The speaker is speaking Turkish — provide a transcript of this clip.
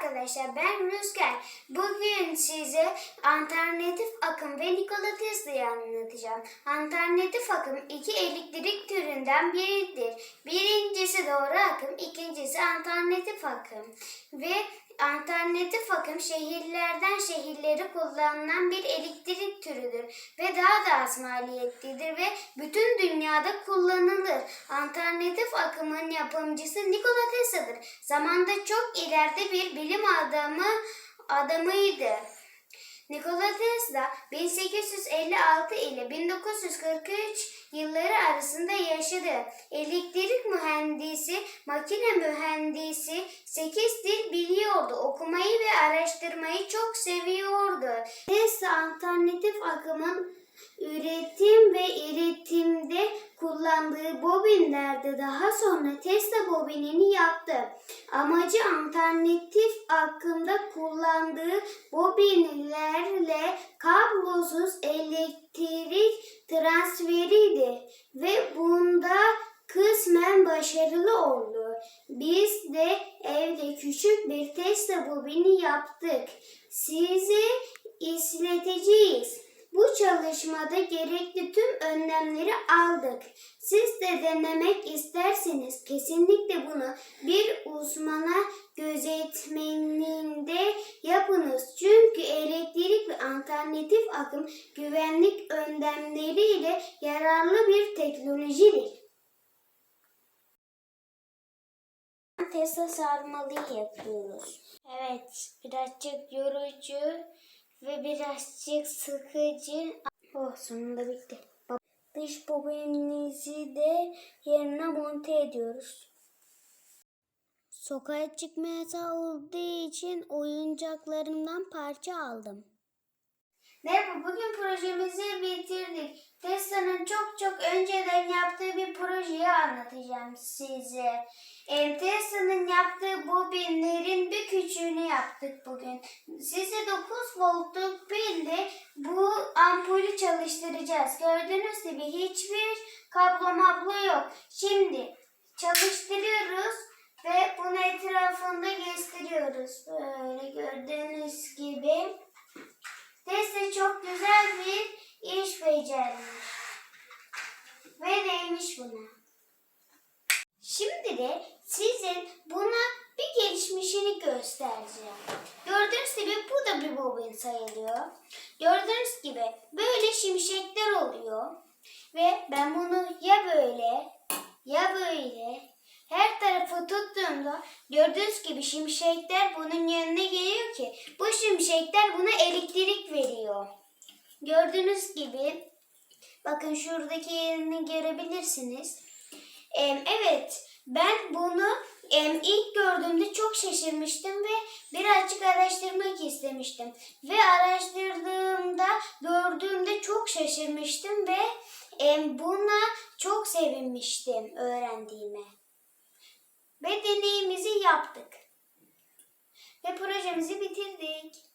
arkadaşlar ben Rüzgar. Bugün size alternatif akım ve Nikola Tesla'yı anlatacağım. Alternatif akım iki elektrik türünden biridir. Birincisi doğru akım, ikincisi alternatif akım. Ve alternatif akım şehirlerden şehirlere kullanılan bir elektrik türüdür ve daha da az maliyetlidir ve bütün dünyada kullanılır. Alternatif akımın yapımcısı Nikola Tesla'dır. Zamanda çok ileride bir bilim adamı adamıydı. Nikola Tesla 1856 ile 1943 yılları arasında yaşadı. Elektrik mühendisi, makine mühendisi, 8 dil biliyordu. Okumayı ve araştırmayı çok seviyordu. Tesla alternatif akımın üretim ve iletimde kullandığı bobinlerde daha sonra Tesla bobinini yaptı. Amacı alternatif akımda kullandığı bobinlerle kablosuz elektrik transferiydi ve bunda kısmen başarılı oldu. Biz de evde küçük bir Tesla bobini yaptık. Sizi izleteceğiz. Bu çalışmada gerekli tüm önlemleri aldık. Siz de denemek isterseniz kesinlikle bunu bir uzmana gözetmeninde yapınız. Çünkü elektrik ve alternatif akım güvenlik önlemleriyle yararlı bir teknolojidir. Tesla sarmalıyı yapıyoruz. Evet, birazcık yorucu ve birazcık sıkıcı. Oh sonunda bitti. Dış bobininizi de yerine monte ediyoruz. Sokağa çıkma yasağı olduğu için oyuncaklarımdan parça aldım. Merhaba, bugün projemizi bitirdik. Tesla'nın çok çok önceden yaptığı bir projeyi anlatacağım size. Tesla'nın yaptığı küçüğünü yaptık bugün. Size 9 voltluk pilde bu ampulü çalıştıracağız. Gördüğünüz gibi hiçbir kablo mablo yok. Şimdi çalıştırıyoruz ve bunu etrafında gösteriyoruz. Böyle gördüğünüz gibi. Tesla çok güzel bir iş becermiş. Ve değmiş buna. Şimdi de sizin buna bir gelişmişini göstereceğim. Gördüğünüz gibi bu da bir bobin sayılıyor. Gördüğünüz gibi böyle şimşekler oluyor. Ve ben bunu ya böyle ya böyle her tarafı tuttuğumda gördüğünüz gibi şimşekler bunun yanına geliyor ki bu şimşekler buna elektrik veriyor. Gördüğünüz gibi bakın şuradaki yerini görebilirsiniz. Evet ben bunu ilk gördüğümde çok şaşırmıştım ve birazcık araştırmak istemiştim. Ve araştırdığımda gördüğümde çok şaşırmıştım ve buna çok sevinmiştim öğrendiğime. Ve deneyimizi yaptık. Ve projemizi bitirdik.